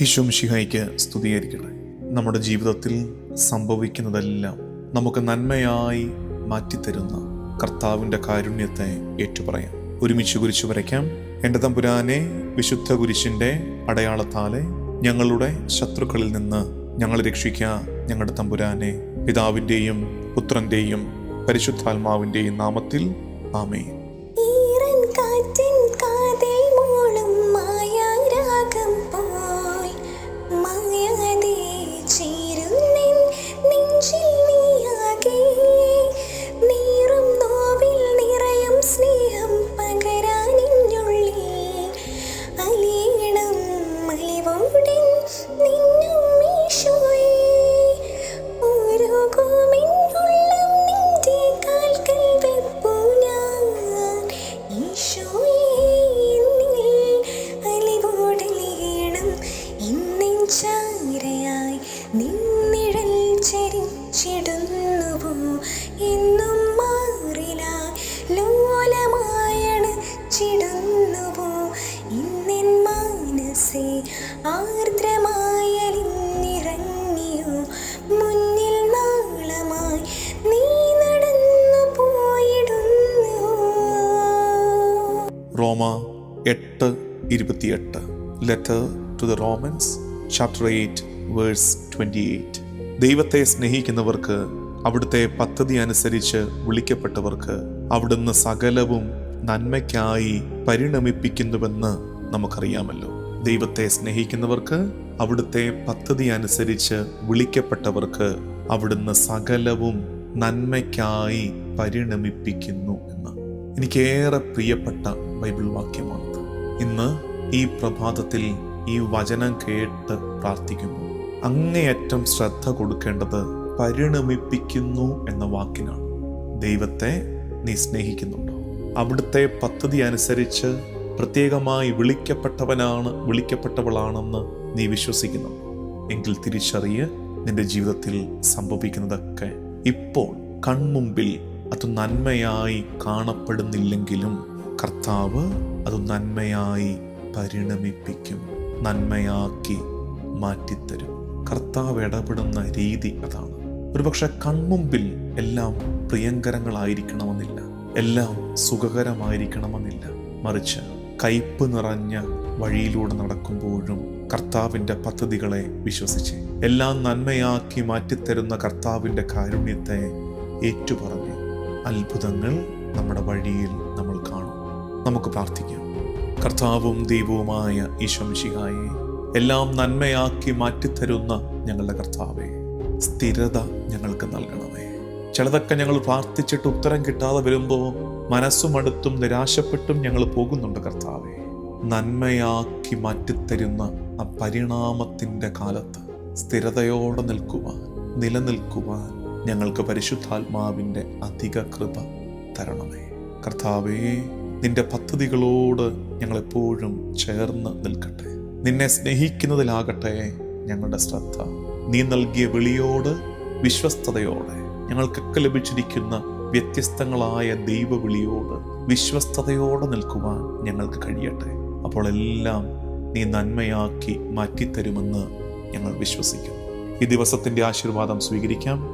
ഈശോം മിഷിഹായിക്ക് സ്തുതിയായിരിക്കട്ടെ നമ്മുടെ ജീവിതത്തിൽ സംഭവിക്കുന്നതെല്ലാം നമുക്ക് നന്മയായി മാറ്റിത്തരുന്ന കർത്താവിന്റെ കാരുണ്യത്തെ ഏറ്റുപറയാം. ഒരുമിച്ച് കുരിശ് വരയ്ക്കാം. എന്റെ തമ്പുരാനെ വിശുദ്ധ കുരിശിന്റെ അടയാളത്താലെ ഞങ്ങളുടെ ശത്രുക്കളിൽ നിന്ന് ഞങ്ങളെ രക്ഷിക്കുക ഞങ്ങളുടെ തമ്പുരാനെ പിതാവിന്റെയും പുത്രന്റെയും പരിശുദ്ധാത്മാവിന്റെയും നാമത്തിൽ ആമേ റോമ എട്ട് ഇരുപത്തിയെട്ട്. Letter to the Romans chapter eight verse twenty eight ദൈവത്തെ സ്നേഹിക്കുന്നവർക്ക് അവിടുത്തെ പദ്ധതി അനുസരിച്ച് വിളിക്കപ്പെട്ടവർക്ക് അവിടുന്ന് സകലവും നന്മയ്ക്കായി പരിണമിപ്പിക്കുന്നുവെന്ന് നമുക്കറിയാമല്ലോ. ദൈവത്തെ സ്നേഹിക്കുന്നവർക്ക് അവിടുത്തെ പദ്ധതി അനുസരിച്ച് വിളിക്കപ്പെട്ടവർക്ക് അവിടുന്ന് സകലവും നന്മയ്ക്കായി പരിണമിപ്പിക്കുന്നു എന്ന്. എനിക്കേറെ പ്രിയപ്പെട്ട ബൈബിൾ വാക്യമാണ്. ഇന്ന് ഈ പ്രഭാതത്തിൽ ഈ വചനം കേട്ട് പ്രാർത്ഥിക്കുന്നു അങ്ങേയറ്റം ശ്രദ്ധ കൊടുക്കേണ്ടത് പരിണമിപ്പിക്കുന്നു എന്ന വാക്കിനാണ്. ദൈവത്തെ നീ സ്നേഹിക്കുന്നുണ്ടോ? അവിടുത്തെ പദ്ധതി അനുസരിച്ച് പ്രത്യേകമായി വിളിക്കപ്പെട്ടവനാണ് വിളിക്കപ്പെട്ടവളാണെന്ന് നീ വിശ്വസിക്കുന്നു. എങ്കിൽ തിരിച്ചറിയ നിന്റെ ജീവിതത്തിൽ സംഭവിക്കുന്നതൊക്കെ ഇപ്പോൾ കൺമുമ്പിൽ അത് നന്മയായി കാണപ്പെടുന്നില്ലെങ്കിലും കർത്താവ് അത് നന്മയായി പരിണമിപ്പിക്കും നന്മയാക്കി മാറ്റിത്തരും. കർത്താവ് ഇടപെടുന്ന രീതി അതാണ്. ഒരുപക്ഷെ കൺമുമ്പിൽ എല്ലാം പ്രിയങ്കരങ്ങളായിരിക്കണമെന്നില്ല എല്ലാം സുഖകരമായിരിക്കണമെന്നില്ല. മറിച്ച് കയ്പ് നിറഞ്ഞ വഴിയിലൂടെ നടക്കുമ്പോഴും കർത്താവിന്റെ പദ്ധതികളെ വിശ്വസിച്ച് എല്ലാം നന്മയാക്കി മാറ്റിത്തരുന്ന കർത്താവിന്റെ കാരുണ്യത്തെ ഏറ്റുപറഞ്ഞ് അത്ഭുതങ്ങൾ നമ്മുടെ വഴിയിൽ നമ്മൾ കാണും. നമുക്ക് പ്രാർത്ഥിക്കാം. കർത്താവും ദൈവവുമായ ഈശംശിഹായെ എല്ലാം നന്മയാക്കി മാറ്റിത്തരുന്ന ഞങ്ങളുടെ കർത്താവെ സ്ഥിരത ഞങ്ങൾക്ക് നൽകണമേ. ചിലതൊക്കെ ഞങ്ങൾ പ്രാർത്ഥിച്ചിട്ട് ഉത്തരം കിട്ടാതെ വരുമ്പോൾ മനസ്സുമടുത്തും നിരാശപ്പെട്ടും ഞങ്ങൾ പോകുന്നുണ്ട് കർത്താവെ. നന്മയാക്കി മാറ്റിത്തരുന്ന ആ പരിണാമത്തിന്റെ കാലത്ത് സ്ഥിരതയോടെ നിൽക്കുവാൻ നിലനിൽക്കുവാൻ ഞങ്ങൾക്ക് പരിശുദ്ധാത്മാവിന്റെ അധിക കൃപ തരണമേ. കർത്താവേ നിന്റെ പദ്ധതികളോട് ഞങ്ങളെപ്പോഴും ചേർന്ന് നിൽക്കട്ടെ. നിന്നെ സ്നേഹിക്കുന്നതിലാകട്ടെ ഞങ്ങളുടെ ശ്രദ്ധ. നീ നൽകിയ വിളിയോട് വിശ്വസ്തതയോടെ. ഞങ്ങൾക്കൊക്കെ ലഭിച്ചിരിക്കുന്ന വ്യത്യസ്തങ്ങളായ ദൈവവിളിയോട് വിശ്വസ്തതയോടെ നിൽക്കുവാൻ ഞങ്ങൾക്ക് കഴിയട്ടെ. അപ്പോൾ എല്ലാം നീ നന്മയാക്കി മാറ്റിത്തരുമെന്ന് ഞങ്ങൾ വിശ്വസിക്കുന്നു. ഈ ദിവസത്തിന്റെ ആശീർവാദം സ്വീകരിക്കാം.